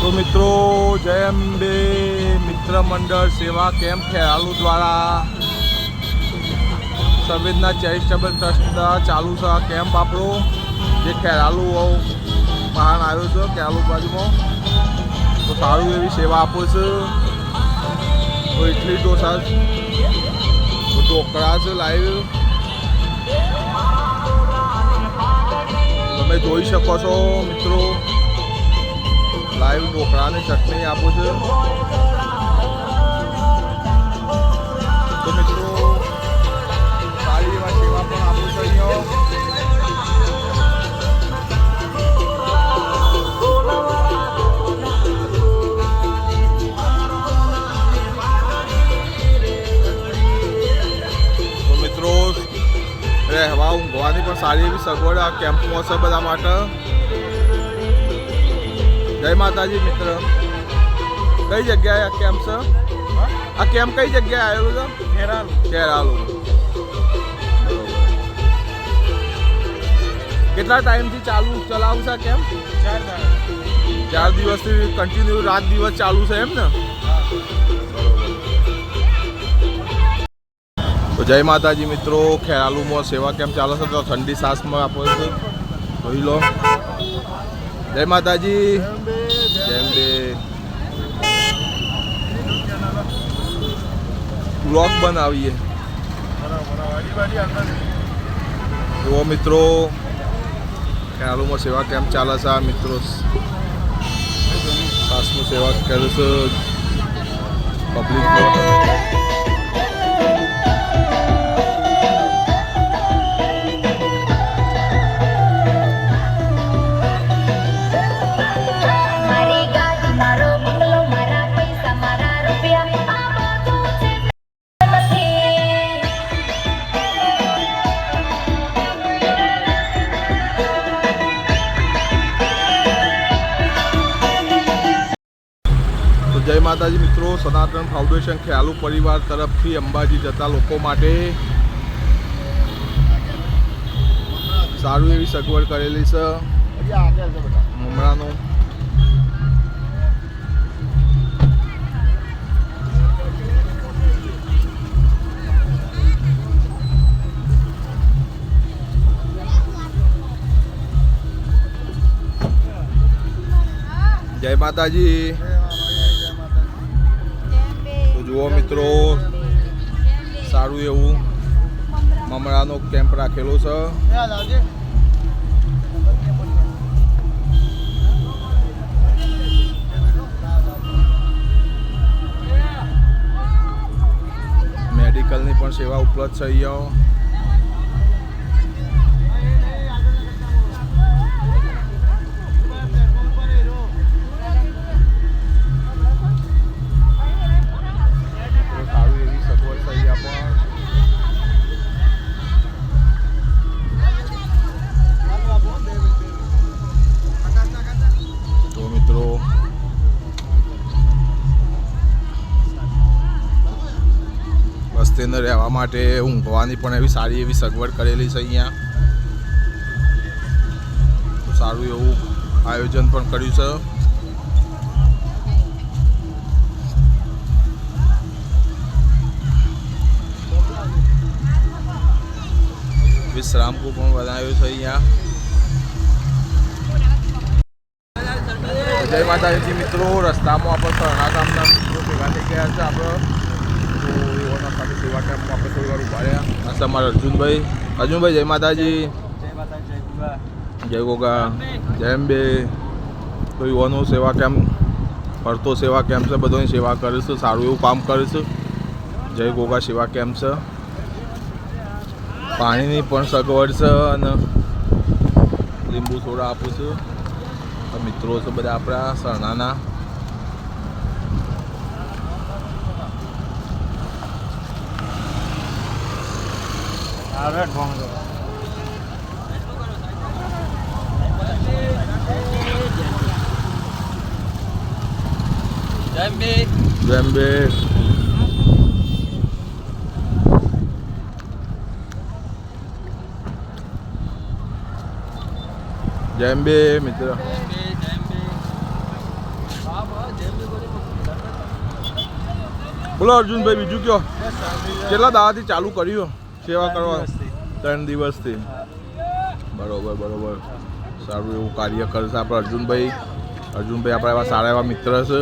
તો મિત્રો, જય અંબે મિત્ર મંડળ સેવા કેમ્પ ખેરાલુ દ્વારા સંવેદના ચેરિટેબલ ટ્રસ્ટ દ્વારા ચાલુ છે આ કેમ્પ આપણો. જે ખેરાલુ મહાન આવ્યો છે ખેરાલુ બાજુમાં. તો સારું એવી સેવા આપો છે. તો ઇડલી ઢોસા ઢોકળા છે લાઈવ. તમે જોઈ શકો છો મિત્રો. લાઈવ ચટણી આપું છું. તો મિત્રો સારી એવા સેવા પણ આપું છું અહીંયા. રહેવા ઊંઘવાની પણ સારી એવી સગવડ આ કેમ્પમાં છે બધા માટે. જય માતાજી મિત્ર. કઈ જગ્યાએ આ કેમ્પ છે? આ કેમ્પ કઈ જગ્યાએ આવેલું છે? ખેરાલુ. ખેરાલુ. કેટલા ટાઈમથી ચાલુ ચલાવું છે કેમ્પ ચાર ચાર દિવસથી કન્ટિન્યુ રાત દિવસ ચાલુ છે એમ ને? તો જય માતાજી મિત્રો ખેરાલુમાં સેવા કેમ્પ ચાલે છે તો ઠંડી સાસમાં આપો જોઈ લો. જય માતાજી. જેમ બે બ્લોગ બનાવીએ. જુઓ મિત્રો ખેરાલુમાં સેવા કેમ્પ ચાલે છે આ મિત્રો? સાસનું સેવા કરે છે પબ્લિક માતાજી મિત્રો, સનાતન ફાઉન્ડેશન ખ્યાલુ પરિવાર તરફથી અંબાજી જતા લોકો માટે સારું એવી સગવડ કરેલી છે. મમરાનું. જય માતાજી. જુઓ મિત્રો સારું એવું મમરાનો કેમ્પ રાખેલો છે. મેડિકલની પણ સેવા ઉપલબ્ધ છે અહીંયા. વસ્તીને રહેવા માટે ઊંઘવાની પણ એવી સારી એવી સગવડ કરેલી છે અહીંયા. સારું એવું આયોજન પણ કર્યું છે. વિશ્રામકુ પણ બનાવ્યું છે અહીંયા. જય માતાજી મિત્રો, રસ્તામાં આપણે સરણા ગામના મિત્રો ભેગા થઈ ગયા છે આપણે. સેવા કેમ્પમાં આપણે થોડી વાર ઊભા રહ્યા. આ અર્જુનભાઈ. અર્જુનભાઈ જય માતાજી. જય ગુગા. જય અંબે તો યુવાનો સેવા કેમ્પ ફરતો સેવા કેમ્પ છે બધાની સેવા કરીશું સારું એવું કામ કરીશું જય ગોગા સેવા કેમ્પ છે. પાણીની પણ સગવડ છે અને લીંબુ સોડા આપું છું. મિત્રો છે બધા આપણા સરનાના આવે ભોંગો મિત્ર. બોલો અર્જુનભાઈ બીજું કયો? કેટલા દાવાથી ચાલુ કર્યું? સેવા કરવા? ત્રણ દિવસથી? બરોબર બરોબર. સારું એવું કાર્ય કરશે આપણે અર્જુનભાઈ. અર્જુનભાઈ આપણા એવા સારા એવા મિત્ર છે.